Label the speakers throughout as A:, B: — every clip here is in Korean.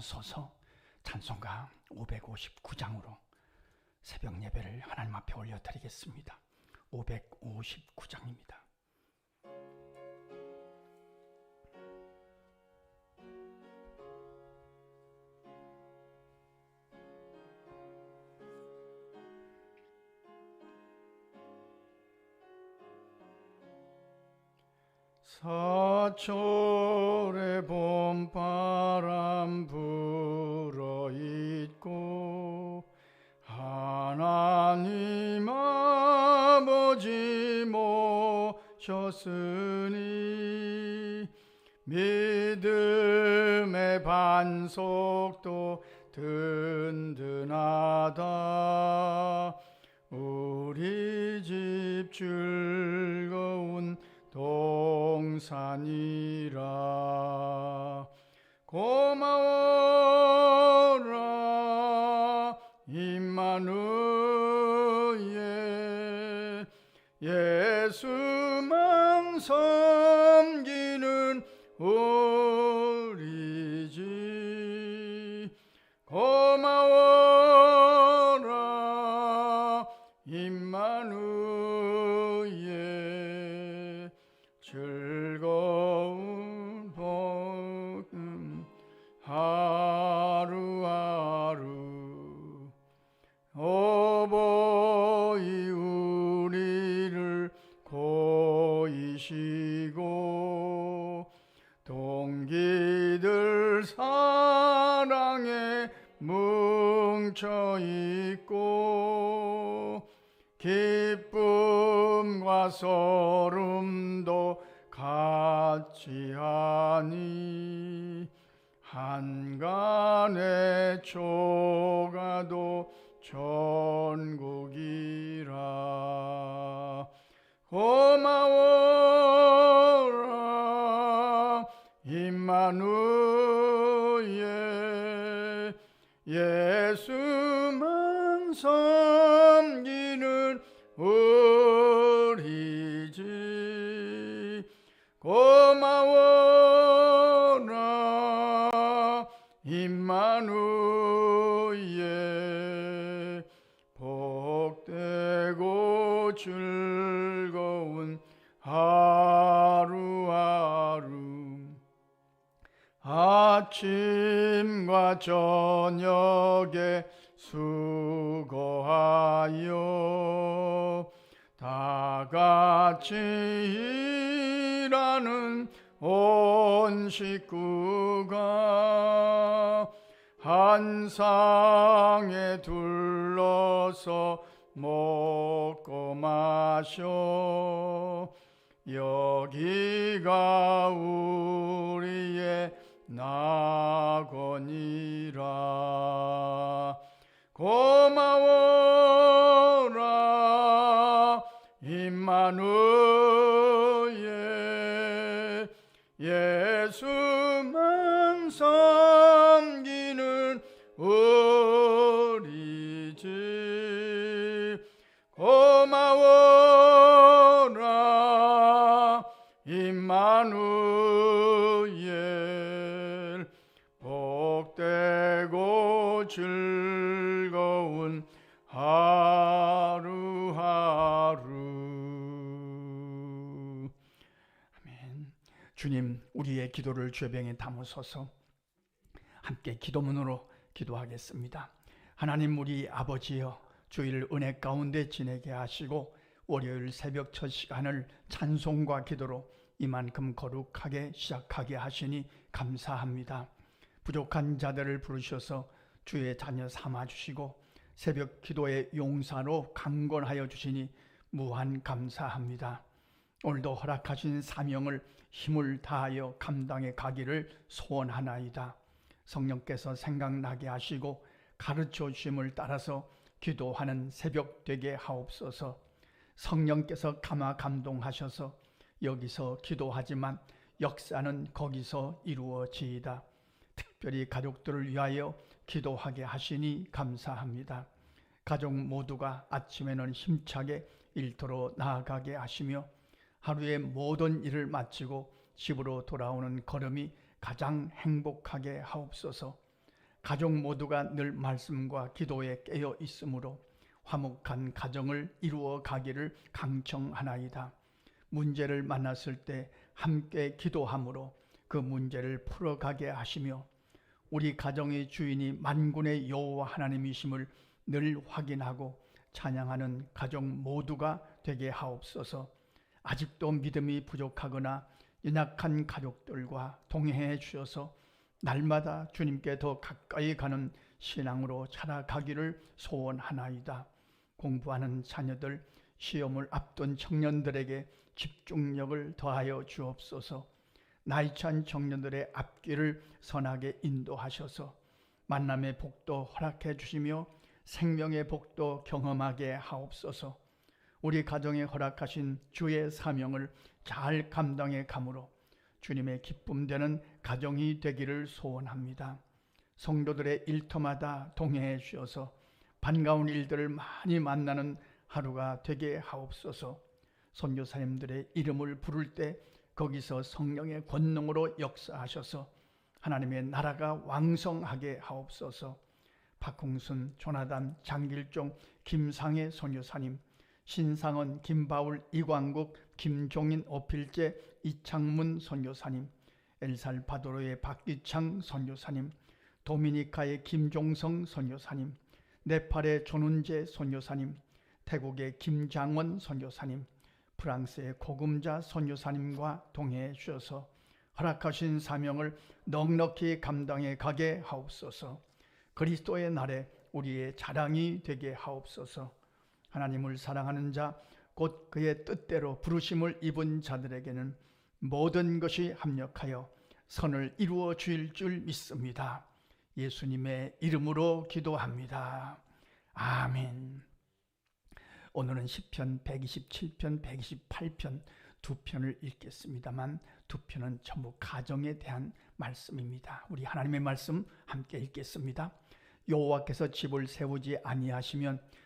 A: 서서 찬송가 559장으로 새벽 예배를 하나님 앞에 올려드리겠습니다. 559장입니다. 사철의 봄바람 불어 있고 하나님 아버지 모셨으니 믿음의 반석도 든든하다. 우리 집 즐거운 동산이라. 고마워라 임마누엘. 예수만 섬 하루하루 어버이 우리를 고이시고 동기들 사랑에 뭉쳐 있고 기쁨과 소 한간의 초가도 천국이라. 고마워라 임마누엘. 예수만 섬 임마누엘 복되고 즐거운 하루하루 아침과 저녁에 수고하여 다 같이 일하는 온 식구가 한 상에 둘러서 먹고 마셔. 여기가 우리의 낙원이라. 고마워라 임마누엘. 예수만 섬기는 우리 집 고마워라 임마누엘. 복되고 즐거운 하루하루. 아멘. 주님 우리의 기도를 죄병에 담으소서. 함께 기도문으로 기도하겠습니다. 하나님 우리 아버지여 주일 은혜 가운데 지내게 하시고 월요일 새벽 첫 시간을 찬송과 기도로 이만큼 거룩하게 시작하게 하시니 감사합니다. 부족한 자들을 부르셔서 주의 자녀 삼아 주시고 새벽 기도의 용사로 강권하여 주시니 무한 감사합니다. 오늘도 허락하신 사명을 힘을 다하여 감당해 가기를 소원하나이다. 성령께서 생각나게 하시고 가르쳐 주심을 따라서 기도하는 새벽 되게 하옵소서. 성령께서 감화 감동하셔서 여기서 기도하지만 역사는 거기서 이루어지이다. 특별히 가족들을 위하여 기도하게 하시니 감사합니다. 가족 모두가 아침에는 힘차게 일터로 나아가게 하시며 하루의 모든 일을 마치고 집으로 돌아오는 걸음이 가장 행복하게 하옵소서.
B: 가족 모두가 늘 말씀과 기도에 깨어 있으므로 화목한 가정을 이루어 가기를 강청하나이다. 문제를 만났을 때 함께 기도함으로 그 문제를 풀어가게 하시며 우리 가정의 주인이 만군의 여호와 하나님이심을 늘 확인하고 찬양하는 가족 모두가 되게 하옵소서. 아직도 믿음이 부족하거나 연약한 가족들과 동행해 주셔서 날마다 주님께 더 가까이 가는 신앙으로 살아가기를 소원하나이다. 공부하는 자녀들, 시험을 앞둔 청년들에게 집중력을 더하여 주옵소서. 나이찬 청년들의 앞길을 선하게 인도하셔서 만남의 복도 허락해 주시며 생명의 복도 경험하게 하옵소서. 우리 가정에 허락하신 주의 사명을 잘 감당해 감으로 주님의 기쁨 되는 가정이 되기를 소원합니다. 성도들의 일터마다 동행해 주셔서 반가운 일들을 많이 만나는 하루가 되게 하옵소서. 선교사님들의 이름을 부를 때 거기서 성령의 권능으로 역사하셔서 하나님의 나라가 왕성하게 하옵소서. 박홍순, 조나단, 장길종, 김상혜 선교사님, 신상원, 김바울, 이광국, 김종인, 오필재, 이창문 선교사님, 엘살바도르의 박기창 선교사님, 도미니카의 김종성 선교사님, 네팔의 조눈재 선교사님, 태국의 김장원 선교사님, 프랑스의 고금자 선교사님과 동행해 주셔서 허락하신 사명을 넉넉히 감당해 가게 하옵소서. 그리스도의 날에 우리의 자랑이 되게 하옵소서. 하나님을 사랑하는 자, 곧 그의 뜻대로 부르심을 입은 자들에게는 모든 것이 합력하여 선을 이루어 주일 줄 믿습니다. 예수님의 이름으로 기도합니다. 아멘. 오늘은 10편, 127편, 128편 두 편을 읽겠습니다만 두 편은 전부 가정에 대한 말씀입니다. 우리 하나님의 말씀 함께 읽겠습니다. 여호와께서 집을 세우지 아니하시면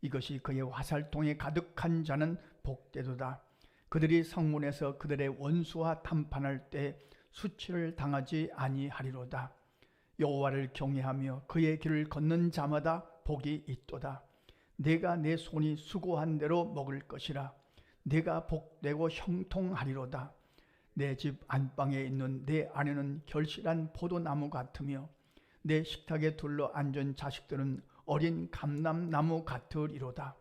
B: 이것이 그의 화살통에 가득한 자는 복되도다. 그들이 성문에서 그들의 원수와 담판할 때 수치를 당하지 아니하리로다. 여호와를 경외하며 그의 길을 걷는 자마다 복이 있도다. 내가 내 손이 수고한 대로 먹을 것이라. 내가 복되고 형통하리로다. 내 집 안방에 있는 내 아내는 결실한 포도나무 같으며 내 식탁에 둘러 앉은 자식들은 어린 감람나무 같으리로다.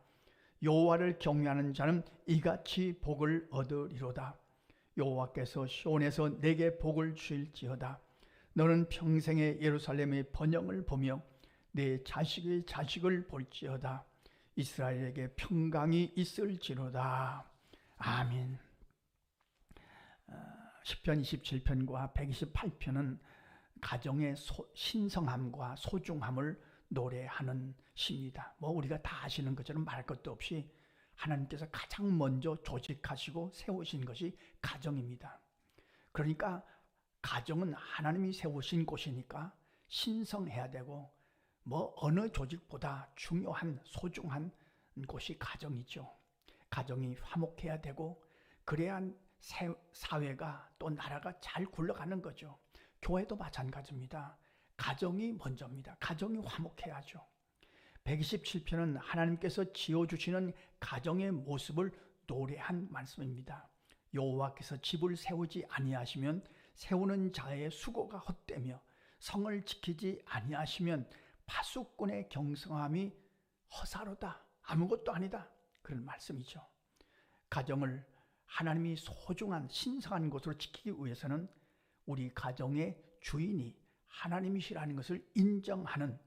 B: 여호와를 경외하는 자는 이같이 복을 얻으리로다. 여호와께서 시온에서 내게 복을 주일지어다. 너는 평생에 예루살렘의 번영을 보며 내 자식의 자식을 볼지어다. 이스라엘에게 평강이 있을지로다. 아멘. 10편 27편과 128편은 가정의 소, 신성함과 소중함을 노래하는 시입니다. 뭐 우리가 다 아시는 것처럼 말할 것도 없이 하나님께서 가장 먼저 조직하시고 세우신 것이 가정입니다. 그러니까 가정은 하나님이 세우신 곳이니까 신성해야 되고 뭐 어느 조직보다 중요한 소중한 곳이 가정이죠. 가정이 화목해야 되고 그래야 사회가 또 나라가 잘 굴러가는 거죠. 교회도 마찬가지입니다. 가정이 먼저입니다. 가정이 화목해야죠. 127편은 하나님께서 지어주시는 가정의 모습을 노래한 말씀입니다. 여호와께서 집을 세우지 아니하시면 세우는 자의 수고가 헛되며 성을 지키지 아니하시면 파수꾼의 경성함이 허사로다. 아무것도 아니다. 그런 말씀이죠. 가정을 하나님이 소중한 신성한 것으로 지키기 위해서는 우리 가정의 주인이 하나님이시라는 것을 인정하는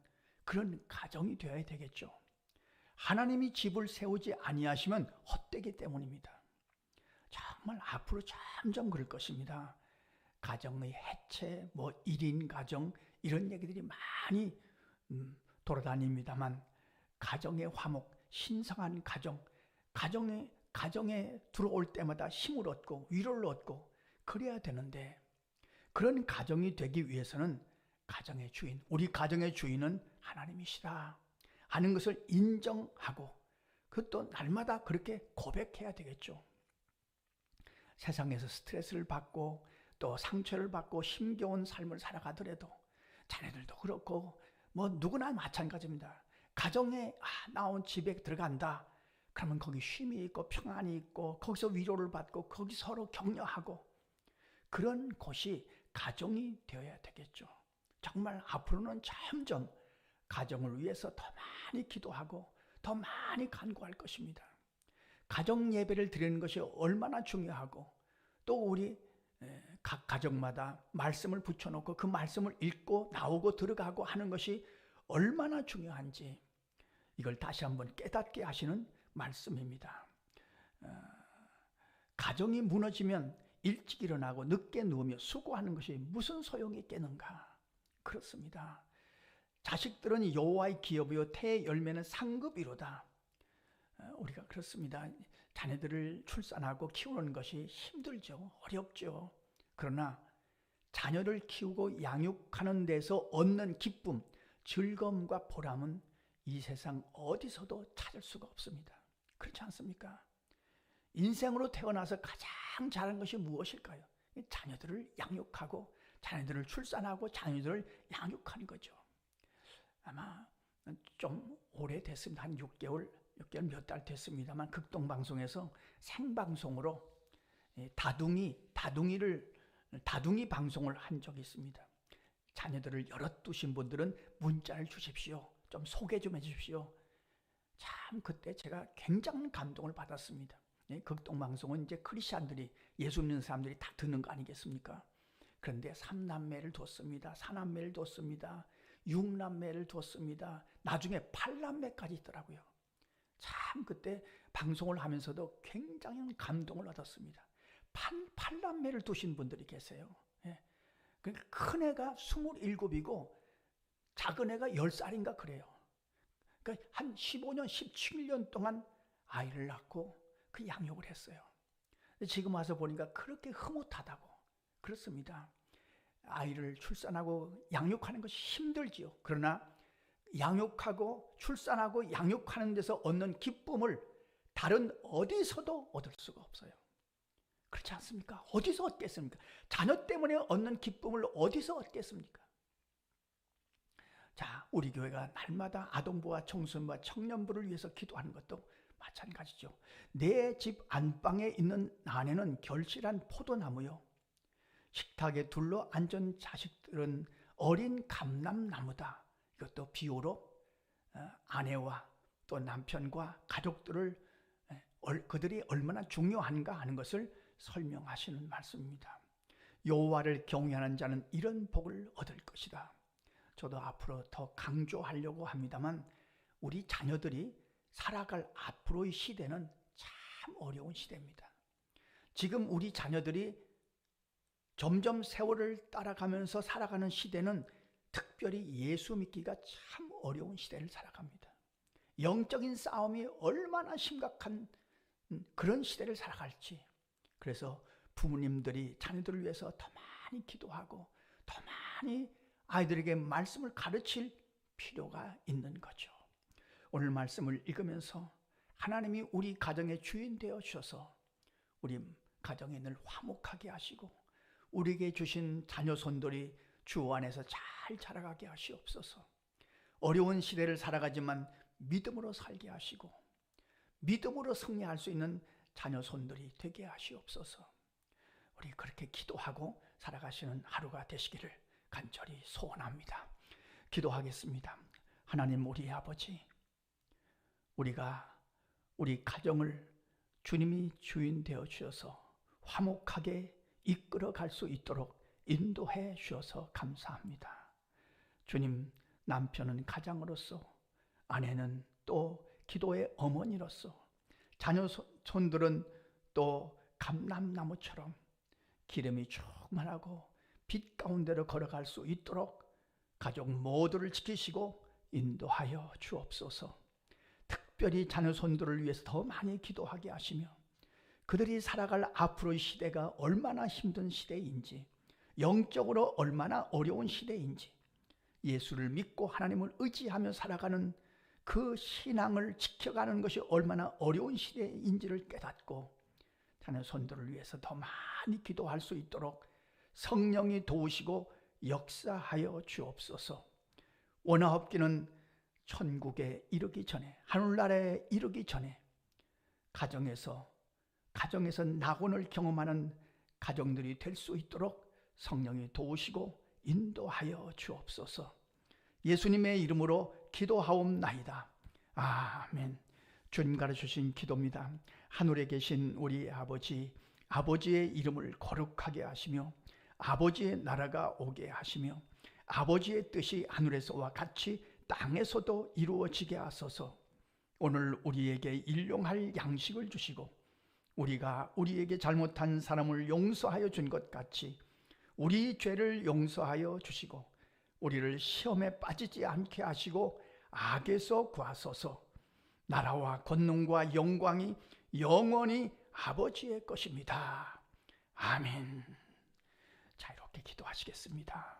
B: 그런 가정이 되어야 되겠죠. 하나님이 집을 세우지 아니하시면 헛되기 때문입니다. 정말 앞으로 점점 그럴 것입니다. 가정의 해체, 뭐 1인 가정 이런 얘기들이 많이 음, 돌아다닙니다만 가정의 화목, 신성한 가정, 가정에 가정에 들어올 때마다 힘을 얻고 위로를 얻고 그래야 되는데 그런 가정이 되기 위해서는 가정의 주인, 우리 가정의 주인은 하나님이시다 하는 것을 인정하고 그것도 날마다 그렇게 고백해야 되겠죠. 세상에서 스트레스를 받고 또 상처를 받고 힘겨운 삶을 살아가더라도 자녀들도 그렇고 뭐 누구나 마찬가지입니다. 가정에 아, 나온 집에 들어간다. 그러면 거기 쉼이 있고 평안이 있고 거기서 위로를 받고 거기 서로 격려하고 그런 곳이 가정이 되어야 되겠죠. 정말 앞으로는 점점 가정을 위해서 더 많이 기도하고 더 많이 간구할 것입니다. 가정 예배를 드리는 것이 얼마나 중요하고 또 우리 각 가정마다 말씀을 붙여놓고 그 말씀을 읽고 나오고 들어가고 하는 것이 얼마나 중요한지 이걸 다시 한번 깨닫게 하시는 말씀입니다. 어, 가정이 무너지면 일찍 일어나고 늦게 누우며 수고하는 것이 무슨 소용이 있겠는가? 그렇습니다. 자식들은 여호와의 기업이요 태의 열매는 상급이로다. 어, 우리가 그렇습니다. 자녀들을 출산하고 키우는 것이 힘들죠. 어렵죠. 그러나 자녀를 키우고 양육하는 데서 얻는 기쁨, 즐거움과 보람은 이 세상 어디서도 찾을 수가 없습니다. 그렇지 않습니까? 인생으로 태어나서 가장 잘한 것이 무엇일까요? 자녀들을 양육하고 자녀들을 출산하고 자녀들을 양육하는 거죠. 아마 좀 오래됐습니다. 한 6개월, 6개월 몇 달 됐습니다만 극동방송에서 생방송으로 다둥이, 다둥이를, 다둥이 방송을 한 적이 있습니다. 자녀들을 여럿 두신 분들은 문자를 주십시오. 좀 소개 좀 해주십시오. 참 그때 제가 굉장한 감동을 받았습니다. 극동방송은 이제 크리스천들이 예수 믿는 사람들이 다 듣는 거 아니겠습니까? 그런데 삼남매를 뒀습니다. 사남매를 뒀습니다. 육남매를 뒀습니다. 나중에 팔남매까지 있더라고요. 참 그때 방송을 하면서도 굉장히 감동을 얻었습니다. 팔, 팔남매를 두신 분들이 계세요. 예. 그러니까 큰 애가 27이고 작은 애가 10살인가 그래요. 그러니까 한 15년, 17년 동안 아이를 낳고 그 양육을 했어요. 지금 와서 보니까 그렇게 흐뭇하다고. 그렇습니다. 아이를 출산하고 양육하는 것이 힘들지요. 그러나 양육하고 출산하고 양육하는 데서 얻는 기쁨을 다른 어디서도 얻을 수가 없어요. 그렇지 않습니까? 어디서 얻겠습니까? 자녀 때문에 얻는 기쁨을 어디서 얻겠습니까? 자, 우리 교회가 날마다 아동부와 청소년부와 청년부를 위해서 기도하는 것도 마찬가지죠. 내 집 안방에 있는 안에는 결실한 포도나무요. 식탁에 둘러 앉은 자식들은 어린 감람나무다. 이것도 비유로 어, 아내와 또 남편과 가족들을 그들이 얼마나 중요한가 하는 것을 설명하시는 말씀입니다. 여호와를 경외하는 자는 이런 복을 얻을 것이다. 저도 앞으로 더 강조하려고 합니다만 우리 자녀들이 살아갈 앞으로의 시대는 참 어려운 시대입니다. 지금 우리 자녀들이 점점 세월을 따라가면서 살아가는 시대는 특별히 예수 믿기가 참 어려운 시대를 살아갑니다. 영적인 싸움이 얼마나 심각한 그런 시대를 살아갈지. 그래서 부모님들이 자녀들을 위해서 더 많이 기도하고 더 많이 아이들에게 말씀을 가르칠 필요가 있는 거죠. 오늘 말씀을 읽으면서 하나님이 우리 가정의 주인 되어 주셔서 우리 가정에 늘 화목하게 하시고 우리에게 주신 자녀 손들이 주 안에서 잘 자라가게 하시옵소서. 어려운 시대를 살아가지만 믿음으로 살게 하시고 믿음으로 승리할 수 있는 자녀 손들이 되게 하시옵소서. 우리 그렇게 기도하고 살아가시는 하루가 되시기를 간절히 소원합니다. 기도하겠습니다. 하나님 우리 아버지, 우리가 우리 가정을 주님이 주인 되어 주셔서 화목하게 이끌어 갈 수 있도록 인도해 주셔서 감사합니다. 주님, 남편은 가장으로서, 아내는 또 기도의 어머니로서, 자녀 손들은 또 감람나무처럼 기름이 충만하고 빛 가운데로 걸어갈 수 있도록 가족 모두를 지키시고 인도하여 주옵소서. 특별히 자녀 손들을 위해서 더 많이 기도하게 하시며 그들이 살아갈 앞으로의 시대가 얼마나 힘든 시대인지 영적으로 얼마나 어려운 시대인지 예수를 믿고 하나님을 의지하며 살아가는 그 신앙을 지켜가는 것이 얼마나 어려운 시대인지를 깨닫고 자녀 손들을 위해서 더 많이 기도할 수 있도록 성령이 도우시고 역사하여 주옵소서. 원하옵기는 천국에 이르기 전에 하늘나라에 이르기 전에 가정에서 가정에서 낙원을 경험하는 가정들이 될 수 있도록 성령이 도우시고 인도하여 주옵소서. 예수님의 이름으로 기도하옵나이다. 아멘. 주님 가르치신 기도입니다. 하늘에 계신 우리 아버지, 아버지의 이름을 거룩하게 하시며 아버지의 나라가 오게 하시며 아버지의 뜻이 하늘에서와 같이 땅에서도 이루어지게 하소서. 오늘 우리에게 일용할 양식을 주시고 우리가 우리에게 잘못한 사람을 용서하여 준 것 같이 우리 죄를 용서하여 주시고 우리를 시험에 빠지지 않게 하시고 악에서 구하소서. 나라와 권능과 영광이 영원히 아버지의 것입니다. 아멘. 자, 이렇게 기도하시겠습니다.